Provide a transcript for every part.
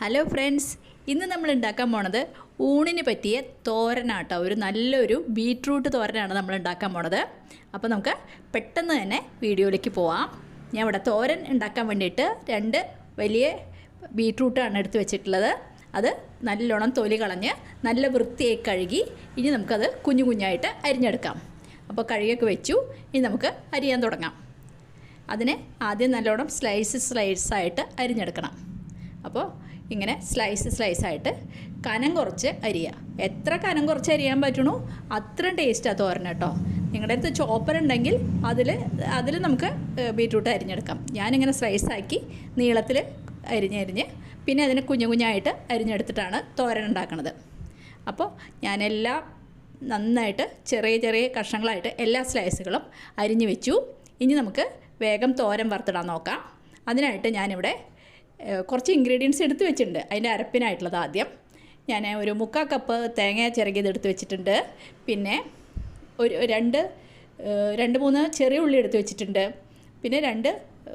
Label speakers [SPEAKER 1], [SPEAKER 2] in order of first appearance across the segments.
[SPEAKER 1] Hello friends ഇന്ന് നമ്മൾ ഉണ്ടാക്കാൻ പോണത് ഊണിന് പറ്റിയ തോരനാട്ടോ. ഒരു നല്ലൊരു ബീട്രൂട്ട് തോരനാണ് നമ്മൾ ഉണ്ടാക്കാൻ പോണത്. അപ്പോൾ നമുക്ക് പെട്ടെന്ന് തന്നെ വീഡിയോയിലേക്ക് പോവാം. ഞാൻ ഇവിടെ തോരൻ ഉണ്ടാക്കാൻ വേണ്ടിയിട്ട് രണ്ട് വലിയ ബീട്രൂട്ടാണ് എടുത്ത് വെച്ചിട്ടുള്ളത്. അത് നല്ലോണം തൊലി കളഞ്ഞ് നല്ല വൃത്തിയായി കഴുകി ഇനി നമുക്കത് കുഞ്ഞു കുഞ്ഞായിട്ട് അരിഞ്ഞെടുക്കാം. അപ്പോൾ കഴുകിയൊക്കെ വെച്ചു. ഇനി നമുക്ക് അരിയാൻ തുടങ്ങാം. അതിനെ ആദ്യം നല്ലോണം സ്ലൈസ് സ്ലൈസായിട്ട് അരിഞ്ഞെടുക്കണം. അപ്പോൾ ഇങ്ങനെ സ്ലൈസ് സ്ലൈസായിട്ട് കനം കുറച്ച് അരിയുക. എത്ര കനം കുറച്ച് അരിയാൻ പറ്റണോ? അത്രയും ടേസ്റ്റാണ് തോരൻ കേട്ടോ നിങ്ങളുടെ അടുത്ത് ചോപ്പർ ഉണ്ടെങ്കിൽ അതിൽ അതിൽ നമുക്ക് ബീട്രൂട്ട് അരിഞ്ഞെടുക്കാം. ഞാനിങ്ങനെ സ്ലൈസാക്കി നീളത്തിൽ അരിഞ്ഞരിഞ്ഞ് പിന്നെ അതിനെ കുഞ്ഞു കുഞ്ഞായിട്ട് അരിഞ്ഞെടുത്തിട്ടാണ് തോരൻ ഉണ്ടാക്കുന്നത് അപ്പോൾ ഞാനെല്ലാം നന്നായിട്ട് ചെറിയ ചെറിയ കഷ്ണങ്ങളായിട്ട് എല്ലാ സ്ലൈസുകളും അരിഞ്ഞു വെച്ചു. ഇനി നമുക്ക് വേഗം തോരൻ വറുത്തിടാൻ നോക്കാം. അതിനായിട്ട് ഞാനിവിടെ കുറച്ച് ഇൻഗ്രീഡിയൻസ് എടുത്ത് വെച്ചിട്ടുണ്ട്. അതിന്റെ അരപ്പിനായിട്ടുള്ളത് ആദ്യം. ഞാൻ ഒരു മുക്കാ കപ്പ് തേങ്ങ ചിരകിയത് എടുത്ത് വെച്ചിട്ടുണ്ട്. പിന്നെ ഒരു രണ്ട് രണ്ട് മൂന്ന് ചെറിയ ഉള്ളി എടുത്ത് വെച്ചിട്ടുണ്ട്. പിന്നെ രണ്ട്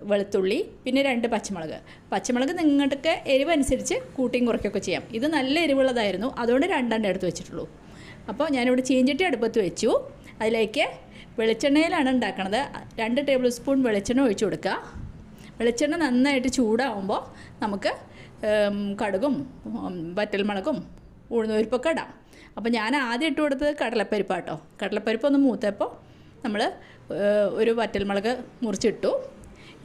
[SPEAKER 1] വെളുത്തുള്ളി പിന്നെ രണ്ട് പച്ചമുളക്. പച്ചമുളക് നിങ്ങൾക്ക് എരിവ് അനുസരിച്ച് കൂട്ടിയും കുറയ്ക്കുകയൊക്കെ ചെയ്യാം. ഇത് നല്ല എരിവുള്ളതായിരുന്നു. അതുകൊണ്ട് രണ്ടെണ്ണം എടുത്ത് വെച്ചിട്ടുള്ളൂ. അപ്പോൾ ഞാനിവിടെ ചീഞ്ചട്ടി അടുപ്പത്ത് വെച്ചു. അതിലേക്ക് വെളിച്ചെണ്ണയിലാണ് ഉണ്ടാക്കണത്. രണ്ട് ടേബിൾ സ്പൂൺ വെളിച്ചെണ്ണ ഒഴിച്ചു കൊടുക്കുക. വെളിച്ചെണ്ണ നന്നായിട്ട് ചൂടാവുമ്പോൾ നമുക്ക് കടുകും വറ്റൽമുളകും ഉഴുന്നുപരിപ്പൊക്കെ ഇടാം. അപ്പോൾ ഞാൻ ആദ്യം ഇട്ട് കൊടുത്തത് കടലപ്പരിപ്പാട്ടോ കടലപ്പരിപ്പ് ഒന്ന് മൂത്തപ്പോൾ നമ്മൾ ഒരു വറ്റൽമുളക് മുറിച്ചിട്ടു.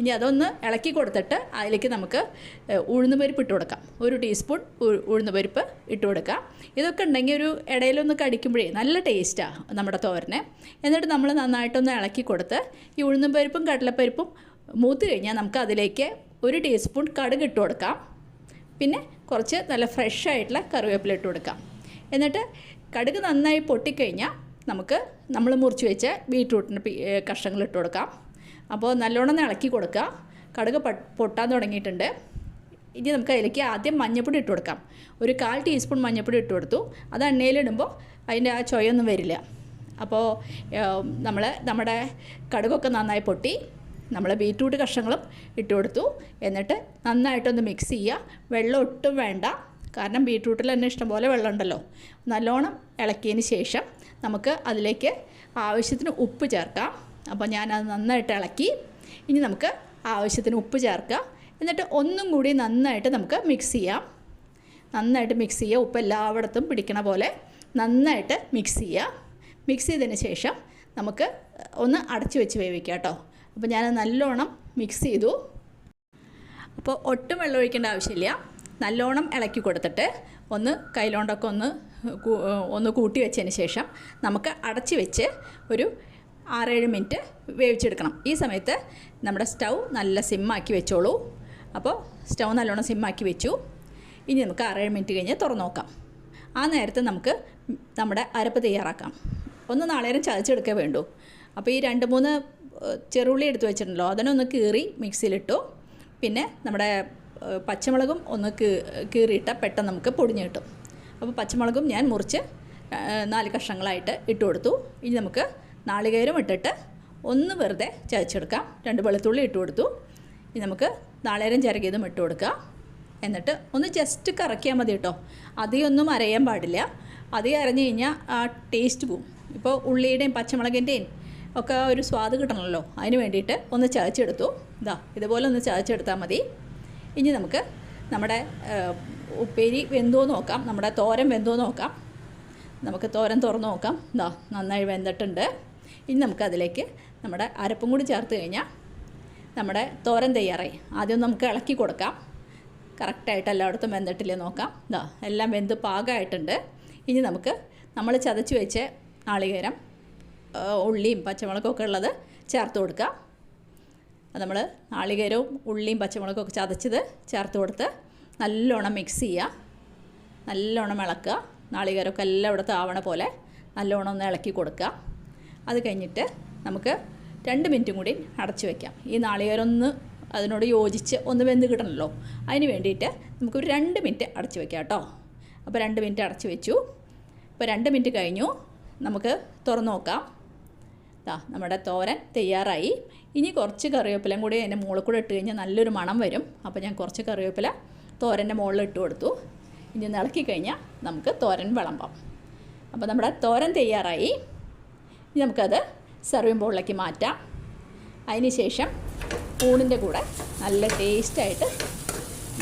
[SPEAKER 1] ഇനി അതൊന്ന് ഇളക്കി കൊടുത്തിട്ട് അതിലേക്ക് നമുക്ക് ഉഴുന്നുപരിപ്പ് ഉഴുന്ന് പരിപ്പ് ഇട്ട് കൊടുക്കാം. ഒരു ടീസ്പൂൺ ഉഴുന്നുപരിപ്പ് ഉഴുന്ന് പരിപ്പ് ഇട്ട് കൊടുക്കാം. ഇതൊക്കെ ഉണ്ടെങ്കിൽ ഒരു ഇടയിലൊന്ന് കടിക്കുമ്പോഴേ നല്ല ടേസ്റ്റാണ് നമ്മുടെ തോരന്. എന്നിട്ട് നമ്മൾ നന്നായിട്ടൊന്ന് ഇളക്കി കൊടുത്ത് ഈ ഉഴുന്നുപരിപ്പും കടലപ്പരിപ്പും മൂത്ത് കഴിഞ്ഞാൽ നമുക്ക് അതിലേക്ക് ഒരു ടീസ്പൂൺ കടുക് ഇട്ട് കൊടുക്കാം. പിന്നെ കുറച്ച് നല്ല ഫ്രഷ് ആയിട്ടുള്ള കറിവേപ്പില ഇട്ട് കൊടുക്കാം. എന്നിട്ട് കടുക് നന്നായി പൊട്ടിക്കഴിഞ്ഞാൽ നമുക്ക് നമ്മൾ മുറിച്ച് വെച്ച ഏ, കഷ്ണങ്ങൾ ഇട്ട് കൊടുക്കാം. അപ്പോൾ നല്ലോണം ഇളക്കി കൊടുക്കുക. കടുക് പൊട്ടാൻ തുടങ്ങിയിട്ടുണ്ട്. ഇനി നമുക്ക് അതിലേക്ക് ആദ്യം മഞ്ഞൾപ്പൊടി ഇട്ട് കൊടുക്കാം. ഒരു കാൽ ടീസ്പൂൺ മഞ്ഞൾപ്പൊടി ഇട്ട് കൊടുത്തു. അത് എണ്ണയിലിടുമ്പോൾ അതിന്റെ ആ ചൊയൊന്നും വരില്ല. അപ്പോൾ നമ്മൾ നമ്മുടെ കടുകൊക്കെ നന്നായി പൊട്ടി നമ്മൾ ബീറ്റ്റൂട്ട് കഷ്ണങ്ങളും ഇട്ട് കൊടുത്തു. എന്നിട്ട് നന്നായിട്ടൊന്ന് മിക്സ് ചെയ്യുക. വെള്ളം ഒട്ടും വേണ്ട. കാരണം ബീറ്റ്റൂട്ടിൽ തന്നെ ഇഷ്ടംപോലെ വെള്ളം ഉണ്ടല്ലോ. നല്ലോണം ഇളക്കിയതിന് ശേഷം നമുക്ക് അതിലേക്ക് ആവശ്യത്തിന് ഉപ്പ് ചേർക്കാം. അപ്പോൾ ഞാനത് നന്നായിട്ട് ഇളക്കി. ഇനി നമുക്ക് ആവശ്യത്തിന് ഉപ്പ് ചേർക്കാം. എന്നിട്ട് ഒന്നും കൂടി നന്നായിട്ട് നമുക്ക് മിക്സ് ചെയ്യാം. നന്നായിട്ട് മിക്സ് ചെയ്യുക. ഉപ്പ് എല്ലായിടത്തും പിടിക്കണ പോലെ നന്നായിട്ട് മിക്സ് ചെയ്യുക. മിക്സ് ചെയ്തതിന് ശേഷം നമുക്ക് ഒന്ന് അടച്ചു വെച്ച് വേവിക്കാം കേട്ടോ. അപ്പോൾ ഞാൻ നല്ലോണം മിക്സ് ചെയ്തു. അപ്പോൾ ഒട്ടും വെള്ളം ഒഴിക്കേണ്ട ആവശ്യമില്ല. നല്ലോണം ഇളക്കി കൊടുത്തിട്ട് ഒന്ന് കയ്യിലോണ്ടൊക്കെ ഒന്ന് ഒന്ന് കൂട്ടി വെച്ചതിന് ശേഷം നമുക്ക് അടച്ച് വെച്ച് ഒരു ആറേഴ് മിനിറ്റ് വേവിച്ചെടുക്കണം. ഈ സമയത്ത് നമ്മുടെ സ്റ്റൗ നല്ല സിമ്മാക്കി വെച്ചോളൂ. അപ്പോൾ സ്റ്റൗ നല്ലോണം സിമ്മാക്കി വെച്ചു. ഇനി നമുക്ക് ആറേഴ് മിനിറ്റ് കഴിഞ്ഞ് തുറന്നു നോക്കാം. ആ നേരത്തെ നമുക്ക് നമ്മുടെ അരപ്പ് തയ്യാറാക്കാം. ഒന്ന് നാളേരം ചതച്ചെടുക്കേ വേണ്ടൂ. അപ്പോൾ ഈ രണ്ട് മൂന്ന് ചെറുള്ളി എടുത്ത് വെച്ചിട്ടുണ്ടല്ലോ. അതിനൊന്ന് കീറി മിക്സിയിലിട്ടു. പിന്നെ നമ്മുടെ പച്ചമുളകും ഒന്ന് കീറിയിട്ടാൽ പെട്ടെന്ന് നമുക്ക് പൊടിഞ്ഞ് കിട്ടും. അപ്പോൾ പച്ചമുളകും ഞാൻ മുറിച്ച് നാല് കഷ്ണങ്ങളായിട്ട് ഇട്ട് കൊടുത്തു. ഇനി നമുക്ക് നാളികേരം ഇട്ടിട്ട് ഒന്ന് വെറുതെ ചതച്ചെടുക്കാം. രണ്ട് വെളുത്തുള്ളി ഇട്ട് കൊടുത്തു. ഇനി നമുക്ക് നാളികേരം ചിരകിയതും ഇട്ട് കൊടുക്കുക എന്നിട്ട് ഒന്ന് ജസ്റ്റ് കറക്കിയാൽ മതി കേട്ടോ. അധികമൊന്നും അരയാൻ പാടില്ല. അധികം അരഞ്ഞു കഴിഞ്ഞാൽ ആ ടേസ്റ്റ് പോവും. ഇപ്പോൾ ഉള്ളിയുടെയും പച്ചമുളകിന്റെയും ഒക്കെ ഒരു സ്വാദ് കിട്ടണമല്ലോ. അതിന് വേണ്ടിയിട്ട് ഒന്ന് ചതച്ചെടുത്തു. ഇതാ ഇതുപോലെ ഒന്ന് ചതച്ചെടുത്താൽ മതി. ഇനി നമുക്ക് നമ്മുടെ ഉപ്പേരി വെന്തോ നോക്കാം. നമ്മുടെ തോരൻ വെന്തോ നോക്കാം. നമുക്ക് തോരൻ തുറന്ന് നോക്കാം. ഇതാ നന്നായി വെന്തിട്ടുണ്ട്. ഇനി നമുക്കതിലേക്ക് നമ്മുടെ അരപ്പും കൂടി ചേർത്ത് കഴിഞ്ഞാൽ നമ്മുടെ തോരൻ തയ്യാറായി. ആദ്യം നമുക്ക് ഇളക്കി കൊടുക്കാം. കറക്റ്റായിട്ട് എല്ലായിടത്തും വെന്തിട്ടില്ലേ നോക്കാം. ഇതാ എല്ലാം വെന്ത് പാകമായിട്ടുണ്ട്. ഇനി നമുക്ക് നമ്മൾ ചതച്ച് വെച്ച് നാളികേരം ഉള്ളിയും പച്ചമുളകും ഒക്കെ ഉള്ളത് ചേർത്ത് കൊടുക്കുക അത് നമ്മൾ നാളികേരവും ഉള്ളിയും പച്ചമുളകും ഒക്കെ ചതച്ചത് ചേർത്ത് കൊടുത്ത് നല്ലോണം മിക്സ് ചെയ്യുക നല്ലോണം ഇളക്കുക. നാളികേരമൊക്കെ എല്ലാം ഇവിടെ താവണ പോലെ നല്ലോണം ഒന്ന് ഇളക്കി കൊടുക്കുക. അത് കഴിഞ്ഞിട്ട് നമുക്ക് രണ്ട് മിനിറ്റും കൂടി അടച്ചു വയ്ക്കാം ഈ നാളികേരം ഒന്ന് അതിനോട് യോജിച്ച് ഒന്ന് വെന്ത് കിട്ടണമല്ലോ അതിന് വേണ്ടിയിട്ട് നമുക്കൊരു രണ്ട് മിനിറ്റ് അടച്ചു വയ്ക്കാം കേട്ടോ. അപ്പോൾ രണ്ട് മിനിറ്റ് അടച്ചു വെച്ചു. ഇപ്പോൾ രണ്ട് മിനിറ്റ് കഴിഞ്ഞു. നമുക്ക് തുറന്നു നോക്കാം. ദാ നമ്മുടെ തോരൻ തയ്യാറായി. ഇനി കുറച്ച് കറിവേപ്പിലയും കൂടി അതിന്റെ മുകളിൽ കൂടെ ഇട്ട് കഴിഞ്ഞാൽ നല്ലൊരു മണം വരും. അപ്പോൾ ഞാൻ കുറച്ച് കറിവേപ്പില തോരന്റെ മുകളിൽ ഇട്ട് കൊടുത്തു. ഇനി ഇളക്കി കഴിഞ്ഞാൽ നമുക്ക് തോരൻ വിളമ്പാം. അപ്പോൾ നമ്മുടെ തോരൻ തയ്യാറായി. ഇനി നമുക്കത് സെർവിങ് ബോളിലേക്ക് മാറ്റാം. അതിന് ശേഷം ഊണിന്റെ കൂടെ നല്ല ടേസ്റ്റായിട്ട്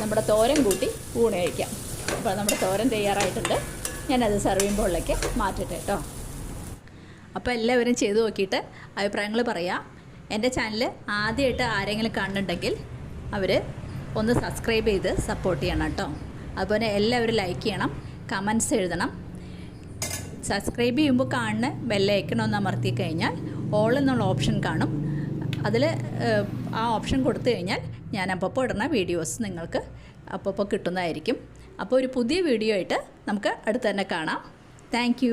[SPEAKER 1] നമ്മുടെ തോരൻ കൂട്ടി ഊണ് കഴിക്കാം. അപ്പോൾ നമ്മുടെ തോരൻ തയ്യാറായിട്ടുണ്ട്. ഞാനത് സെർവിങ് ബോളിലേക്ക് മാറ്റട്ടെ കേട്ടോ. അപ്പോൾ എല്ലാവരും ചെയ്തു നോക്കിയിട്ട് അഭിപ്രായങ്ങൾ പറയാം. എന്റെ ചാനൽ ആദ്യമായിട്ട് ആരെങ്കിലും കാണുന്നുണ്ടെങ്കിൽ അവർ ഒന്ന് സബ്സ്ക്രൈബ് ചെയ്ത് സപ്പോർട്ട് ചെയ്യണം കേട്ടോ. അതുപോലെ എല്ലാവരും ലൈക്ക് ചെയ്യണം കമൻസ് എഴുതണം. സബ്സ്ക്രൈബ് ചെയ്യുമ്പോൾ കാണുന്ന ബെല്ലൈക്കൺ ഒന്ന് അമർത്തി കഴിഞ്ഞാൽ ഓൾ എന്നുള്ള ഓപ്ഷൻ കാണും. അതിൽ ആ ഓപ്ഷൻ കൊടുത്തു കഴിഞ്ഞാൽ ഞാൻ അപ്പോൾ ഇടുന്ന വീഡിയോസ് നിങ്ങൾക്ക് അപ്പോൾ കിട്ടുന്നതായിരിക്കും. അപ്പോൾ ഒരു പുതിയ വീഡിയോ ആയിട്ട് നമുക്ക് അടുത്ത് തന്നെ കാണാം. താങ്ക്